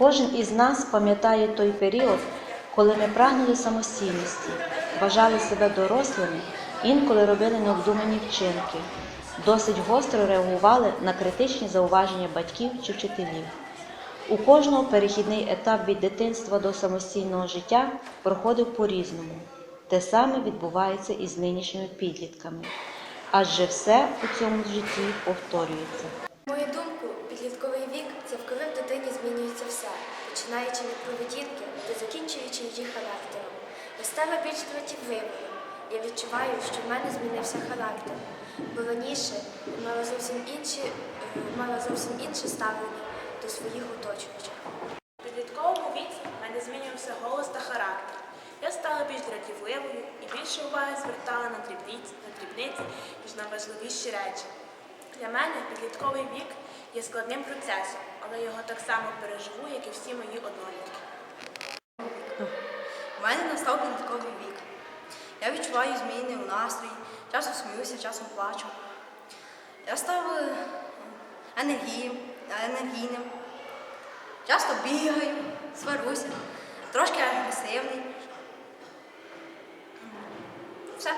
Кожен із нас пам'ятає той період, коли ми прагнули самостійності, вважали себе дорослими, інколи робили необдумані вчинки, досить гостро реагували на критичні зауваження батьків чи вчителів. У кожного перехідний етап від дитинства до самостійного життя проходив по-різному. Те саме відбувається і з нинішніми підлітками. Адже все у цьому житті повторюється. Починаючи від поведінки та закінчуючи її характером. Я стала більш дратівливою. Я відчуваю, що в мене змінився характер, бо раніше мала зовсім інші, е, мала зовсім інше ставлення до своїх оточуючих. У підлітковому віці в мене змінювався голос та характер. Я стала більш дратівливою і більше уваги звертала на дрібниці, на дрібниці, ніж на важливіші речі. Для мене підлітковий вік є складним процесом, але його так само переживу, як і всі мої однолітки. У мене настав підлітковий вік. Я відчуваю зміни у настрої, часом сміюся, часом плачу. Я став е, енергійним, енергійним. Часто бігаю, сварюся, трошки агресивний. Все.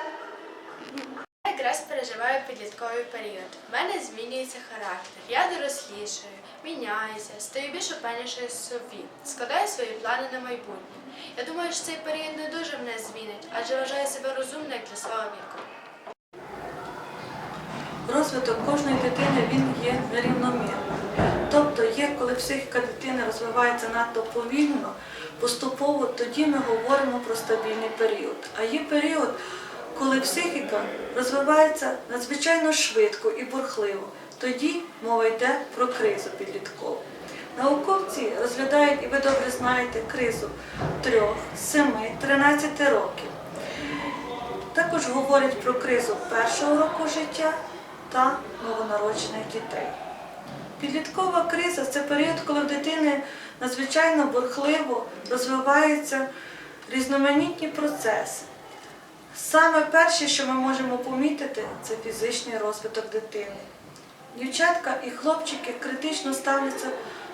Я якраз переживаю підлітковий період. В мене змінюється характер. Я дорослішаю, міняюся, стаю більш упевненішою собі, складаю свої плани на майбутнє. Я думаю, що цей період не дуже мене змінить, адже вважаю себе розумною для свого віку. Розвиток кожної дитини він є нерівномірним. Тобто є, коли психіка дитини розвивається надто повільно, поступово тоді ми говоримо про стабільний період. А є період, коли психіка розвивається надзвичайно швидко і бурхливо. Тоді мова йде про кризу підліткову. Науковці розглядають, і ви добре знаєте, кризу 3, 7, 13 років. Також говорять про кризу першого року життя та новонароджених дітей. Підліткова криза це період, коли в дитини надзвичайно бурхливо розвиваються різноманітні процеси. Саме перше, що ми можемо помітити, це фізичний розвиток дитини. Дівчатка і хлопчики критично ставляться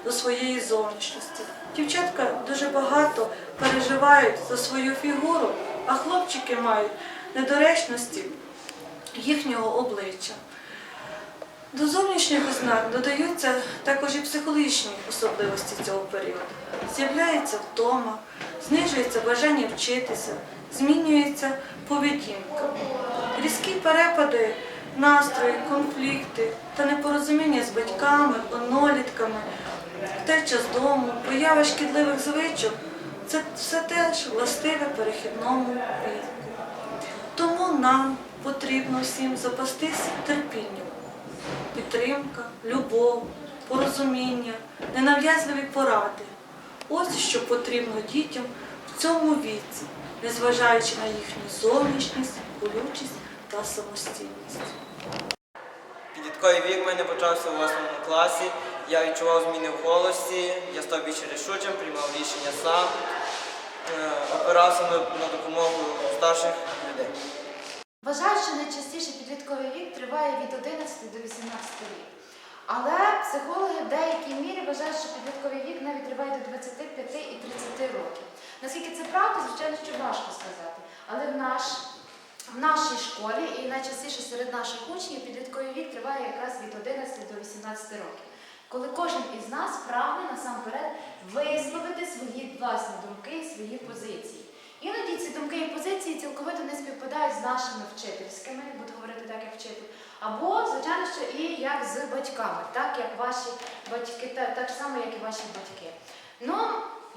до своєї зовнішності. Дівчатка дуже багато переживають за свою фігуру, а хлопчики мають недоречності їхнього обличчя. До зовнішніх ознак додаються також і психологічні особливості цього періоду. З'являється втома, знижується бажання вчитися, змінюється поведінка. Різкі перепади, настрої, конфлікти та непорозуміння з батьками, однолітками, втеча з дому, поява шкідливих звичок це все теж властиве перехідному віку. Тому нам потрібно всім запастись терпінням. Підтримка, любов, порозуміння, ненав'язливі поради. Ось що потрібно дітям в цьому віці, незважаючи на їхню зовнішність, колючість та самостійність. Підлітковий вік в мене почався у 8 класі. Я відчував зміни в голосі, я став більш рішучим, приймав рішення сам, е, опирався на допомогу старших людей. Вважаю, що найчастіше підлітковий вік триває від 11 до 18 років. Але психологи в деякій мірі вважають, що підлітковий вік навіть триває до 25 і 30 років. Наскільки це правда, звичайно, що важко сказати. Але в, наш, в нашій школі і найчастіше серед наших учнів підлітковий вік триває якраз від 11 до 18 років. Коли кожен із нас прагне насамперед висловити свої власні думки і свої позиції. Іноді ці думки і позиції цілковито не співпадають з нашими вчительськими, буду говорити так, як вчитель, або, звичайно, що і як з батьками, так як ваші батьки, так, так само, як і ваші батьки. Ну,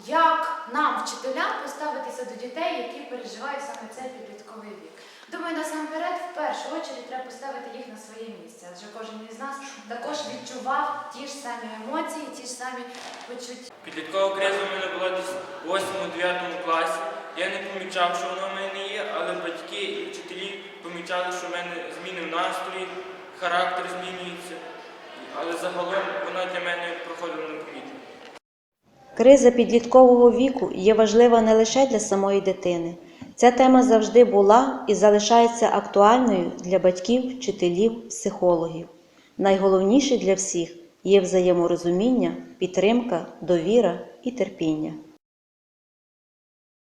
як нам, вчителям, поставитися до дітей, які переживають саме цей підлітковий вік? Думаю, насамперед, в першу чергу треба поставити їх на своє місце, адже кожен із нас також відчував ті ж самі емоції, ті ж самі почуття. Підліткова криза в мене була десь у 8-9 класі. Я не помічав, що воно в мене є, але батьки і вчителі помічали, що в мене зміни в настрої, характер змінюється. Але загалом вона для мене проходила непомітно. Криза підліткового віку є важлива не лише для самої дитини. Ця тема завжди була і залишається актуальною для батьків, вчителів, психологів. Найголовніше для всіх є взаєморозуміння, підтримка, довіра і терпіння.